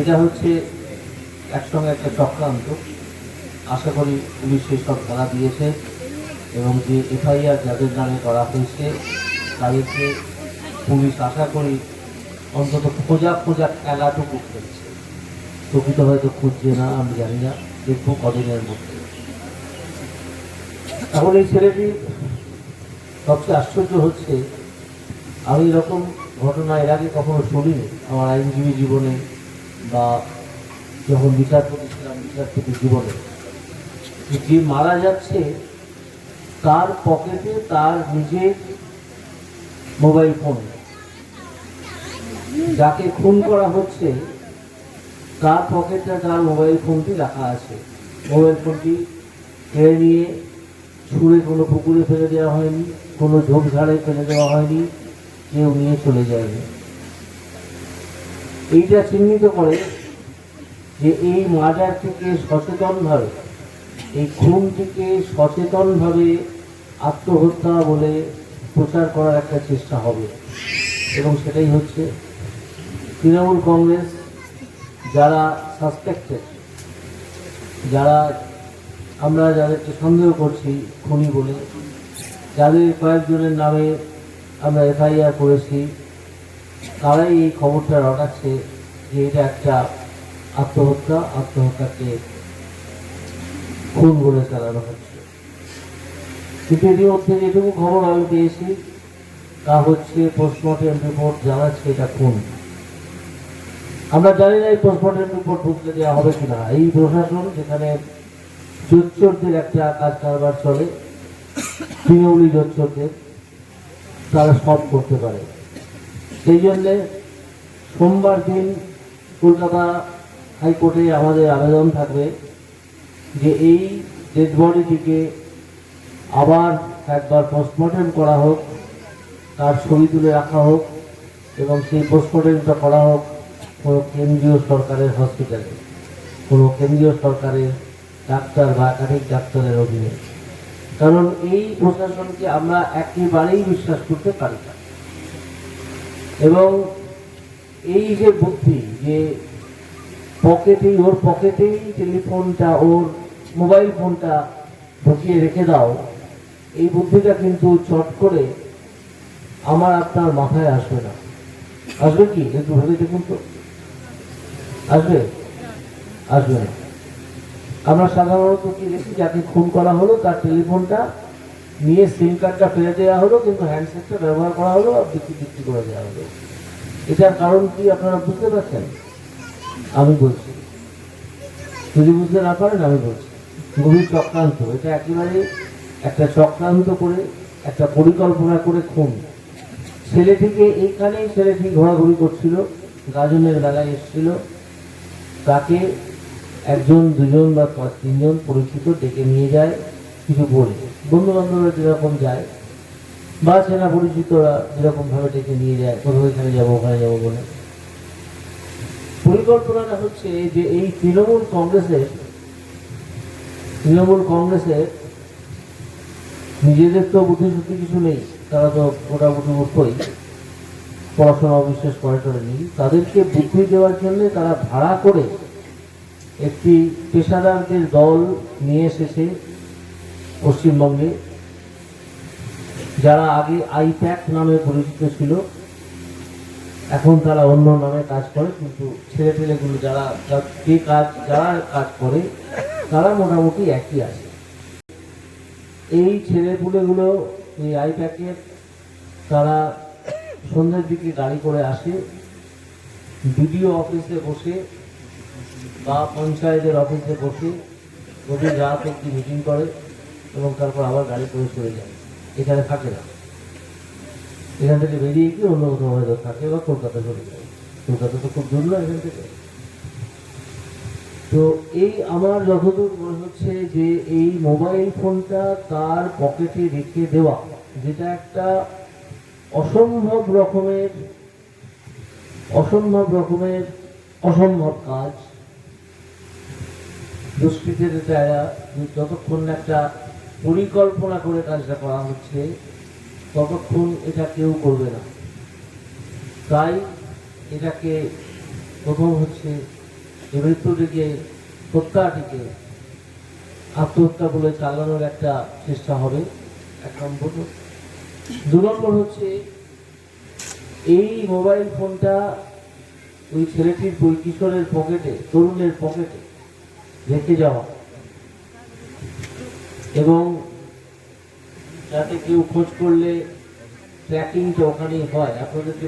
এটা হচ্ছে একসঙ্গে একটা চক্রান্ত। আশা করি পুলিশ সব ধরা দিয়েছে এবং যে এফআইআর যাদের নামে করা হয়েছে, তাদেরকে পুলিশ আশা করি অন্তত খোঁজা খোঁজা খেলাটুকু খেলছে প্রকৃত হয়তো খুঁজছে না, আমি জানি না, দেখব কদিনের মধ্যে। এখন এই ছেলেটি সবচেয়ে আশ্চর্য হচ্ছে, আমি এরকম ঘটনা এর আগে কখনো শুনিনি। আমার আইনজীবী জীবনে বা যখন বিচারপতি ছিলাম বিচারপতি জীবনে যে মারা যাচ্ছে, তার পকেটে তার নিজের মোবাইল ফোন। যাকে খুন করা হচ্ছে, তার পকেটে তার মোবাইল ফোনটি রাখা আছে। মোবাইল ফোনটি কেড়ে নিয়ে ছুঁড়ে কোনো পুকুরে ফেলে দেওয়া হয়নি, কোনো ঝোপঝাড়ে ফেলে দেওয়া হয়নি, কেউ নিয়ে চলে যায়নি। এইটা চিহ্নিত করে যে এই মার্ডার থেকে সচেতনভাবে, এই খুন থেকে সচেতনভাবে আত্মহত্যা বলে প্রচার করার একটা চেষ্টা হবে। এবং সেটাই হচ্ছে তৃণমূল কংগ্রেস যারা সাসপেক্টেড যারা আমরা যাদেরকে সন্দেহ করছি খুনি বলে, যাদের কয়েকজনের নামে আমরা এফআইআর করেছি তারাই এই খবরটা রটাচ্ছে যে এটা একটা আত্মহত্যা, আত্মহত্যাকে খুন বলে চালানো হচ্ছে কিন্তু ইতিমধ্যে যেটুকু খবর আমি পেয়েছি, তা হচ্ছে পোস্টমর্টম রিপোর্ট জানাচ্ছে এটা খুন। আমরা জানি না এই পোস্টমর্টম রিপোর্ট ঢুকতে দেওয়া হবে কিনা। এই প্রশাসন যেখানে জোচ্চরদের একটা কাজ কারবার চলে, তৃণমূলী জোচ্চরদের, তারা সব করতে পারে। সেই জন্যে সোমবার দিন কলকাতা হাইকোর্টে আমাদের আবেদন থাকবে যে এই ডেড বডিটিকে আবার একবার পোস্টমর্টম করা হোক, তার ছবি তুলে রাখা হোক এবং সেই পোস্টমর্টমটা করা হোক কোনো কেন্দ্রীয় সরকারের হসপিটালে কোনো কেন্দ্রীয় সরকারের ডাক্তার বা একাধিক ডাক্তারের অধীনে। কারণ এই প্রশাসনকে আমরা একেবারেই বিশ্বাস করতে পারি না। এবং এই যে বুদ্ধি যে পকেটেই, ওর পকেটেই টেলিফোনটা, ওর মোবাইল ফোনটা ঢুকিয়ে রেখে দাও, এই বুদ্ধিটা কিন্তু চট করে আমার আপনার মাথায় আসবে না। আসবে কি? একটু ভেবে দেখুন তো। আসবে? আসবে না। আমরা সাধারণত কি দেখি, যাকে খুন করা হলো, তার টেলিফোনটা নিয়ে সিম কার্ডটা ফেলে দেওয়া হলো, কিন্তু হ্যান্ডসেটটা ব্যবহার করা হলো আর বিক্রি বিক্রি করে দেওয়া হলো। এটার কারণ কি আপনারা বুঝতে পারছেন? আমি বলছি। যদি বুঝতে না পারেন, আমি বলছি। গভীর চক্রান্ত, এটা একেবারে একটা চক্রান্ত করে, একটা পরিকল্পনা করে খুন। ছেলেটিকে এইখানেই ছেলেটি ঘোরাঘুরি করছিল, গাজনের বেলায় এসেছিল। তাকে একজন, দুজন বা পাঁচ তিনজন পরিচিত ডেকে নিয়ে যায়, কিছু বলে। বন্ধু বান্ধবরা যেরকম যায়, বা চেনা পরিচিতরা যেরকম ভাবে ডেকে নিয়ে যায় কোথাও এখানে যাব, ওখানে যাব বলে। পরিকল্পনাটা হচ্ছে যে এই তৃণমূল কংগ্রেসের তৃণমূল কংগ্রেসের নিজেদের তো বুদ্ধি শুদ্ধি কিছু নেই, তারা তো মোটামুটি মূর্খই পড়াশোনা অবিশ্বাস করে নেই তাদেরকে বুদ্ধি দেওয়ার জন্য তারা ভাড়া করে একটি পেশাদারদের দল নিয়ে এসেছে পশ্চিমবঙ্গে, যারা আগে আইপ্যাক নামে পরিচিত ছিল, এখন তারা অন্য নামে কাজ করে, কিন্তু ছেলে পেলেগুলো যারা যা- কাজ, যারা কাজ করে, তারা মোটামুটি একই আছে। এই ছেলেপুলেগুলো, এই আইপ্যাকের তারা সন্ধ্যের দিকে গাড়ি করে আসে, বিডিও অফিসে বসে বা পঞ্চায়েতের অফিসে বসে গভীর রাত অব্দি মিটিং করে। এবং তারপর আবার গাড়ি প্রবেশ করে যায়। এখানে থাকে না। এখান থেকে বেরিয়ে গিয়ে অন্য কোথাও হয়তো থাকে বা কলকাতা চলে যায়। কলকাতা তো খুব দূর না এখান থেকে। তো এই আমার যতদূর মনে হচ্ছে যে এই মোবাইল ফোনটা তার পকেটে রেখে দেওয়া, যেটা একটা অসম্ভব রকমের অসম্ভব রকমের অসম্ভব কাজ। দুষ্কৃতের যতক্ষণ একটা পরিকল্পনা করে কাজটা করা হচ্ছে, ততক্ষণ এটা কেউ করবে না। তাই এটাকে প্রথম হচ্ছে মৃত্যুটিকে হত্যাটিকে আত্মহত্যা বলে চালানোর একটা চেষ্টা হবে। এক নম্বর। দু নম্বর হচ্ছে, এই মোবাইল ফোনটা ওই ছেলেটির কিশোরের পকেটে, তরুণের পকেটে রেখে যাওয়া। এবং যাতে কেউ খোঁজ করলে ট্র্যাকিংটা ওখানেই হয়। আপনাদেরকে